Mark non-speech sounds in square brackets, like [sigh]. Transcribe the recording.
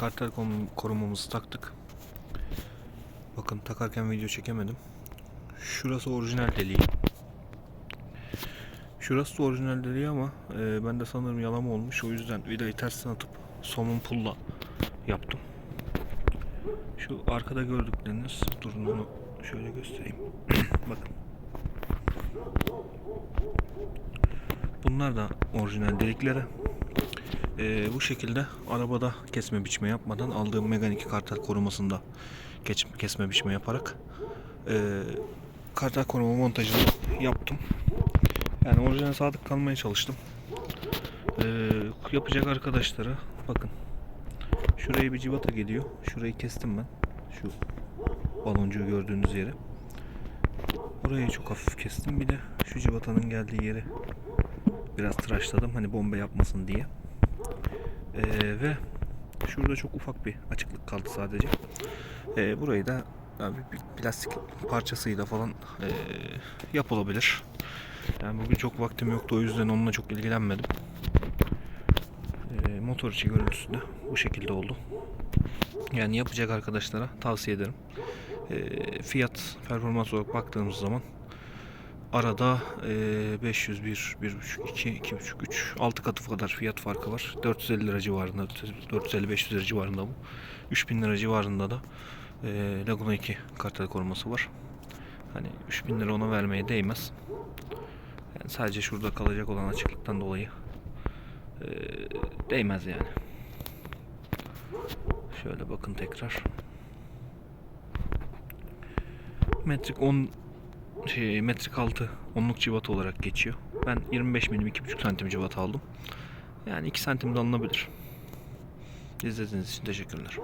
kartel korumamızı taktık. Bakın takarken video çekemedim. Şurası orijinal deliği. Şurası da orijinal deliği ama e, ben de sanırım yalama olmuş. O yüzden vidayı tersten atıp somun pulla yaptım. Şu arkada gördükleriniz durun onu şöyle göstereyim. [clears throat] Bakın. Bunlar da orijinal delikleri. Ee, bu şekilde arabada kesme biçme yapmadan aldığım Megane 2 kartel korumasında geç, kesme biçme yaparak ee, kartel koruma montajını yaptım. Yani orijinal sadık kalmaya çalıştım. Ee, yapacak arkadaşlara bakın. Şuraya bir civata geliyor. Şurayı kestim ben. Şu baloncuğu gördüğünüz yere. Orayı çok hafif kestim. Bir de şu civatanın geldiği yeri biraz tıraşladım. Hani bomba yapmasın diye. Ee, ve şurada çok ufak bir açıklık kaldı sadece. Ee, burayı da abi bir plastik parçasıyla falan ee, yapılabilir. Yani bugün çok vaktim yoktu o yüzden onunla çok ilgilenmedim. Ee, motor içi görüntüsü de bu şekilde oldu. Yani yapacak arkadaşlara tavsiye ederim. Ee, fiyat performans olarak baktığımız zaman arada ee, 501, 1.5, 2, 2.5, 3, 6 katı kadar fiyat farkı var. 450 lira civarında, 450-500 lira civarında bu. 3000 lira civarında da ee, Laguna 2 kartel koruması var. Hani 3000 lira ona vermeye değmez. Yani sadece şurada kalacak olan açıklıktan dolayı ee, değmez yani. Şöyle bakın tekrar. Metrik 10 şey metrik 6 onluk civat olarak geçiyor. Ben 25 milim 2,5 santim civat aldım. Yani 2 santim de alınabilir. İzlediğiniz için teşekkürler.